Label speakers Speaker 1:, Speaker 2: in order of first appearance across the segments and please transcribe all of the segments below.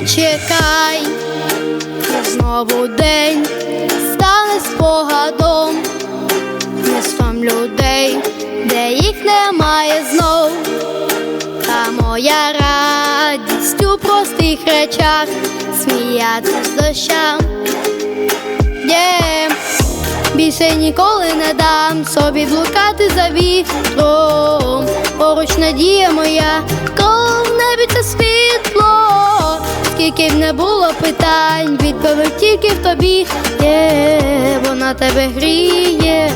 Speaker 1: чекай, знову день стане спогадом містом людей, де їх немає знов. Та моя радість у простих речах, сміятися з дощам. Yeah. Більше ніколи не дам собі блукати за вітром. Поруч надія моя, коли в небі це світло. Скільки б не було питань, відповідь тільки в тобі є, вона тебе гріє.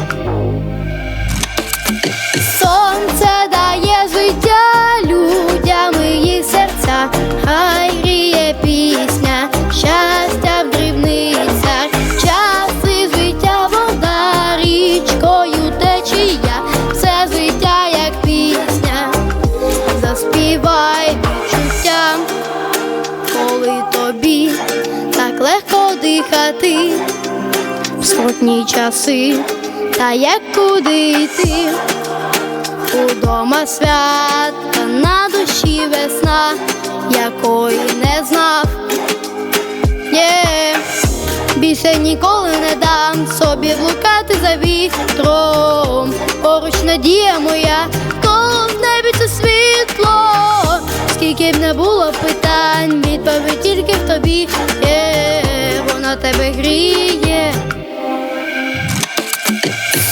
Speaker 1: Тобі так легко дихати в скрутні часи, та як куди йти. Удома свята на душі весна, якої не знав. Є, більше ніколи не дам собі блукати за вітром. Поруч надія моя, коли в небі це світло. Скільки б не було питань, відповідь тільки в тобі є, вона тебе гріє.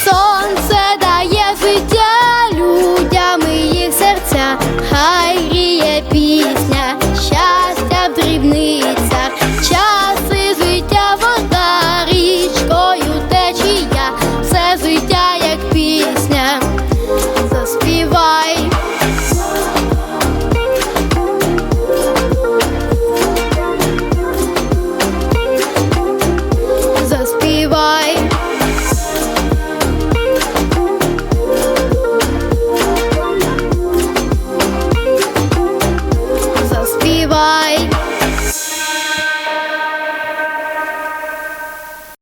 Speaker 1: Сонце дає життя людям і їх серця, хай гріє пісня, щастя в дрібницях, час і життя вода, річкою течія, все життя.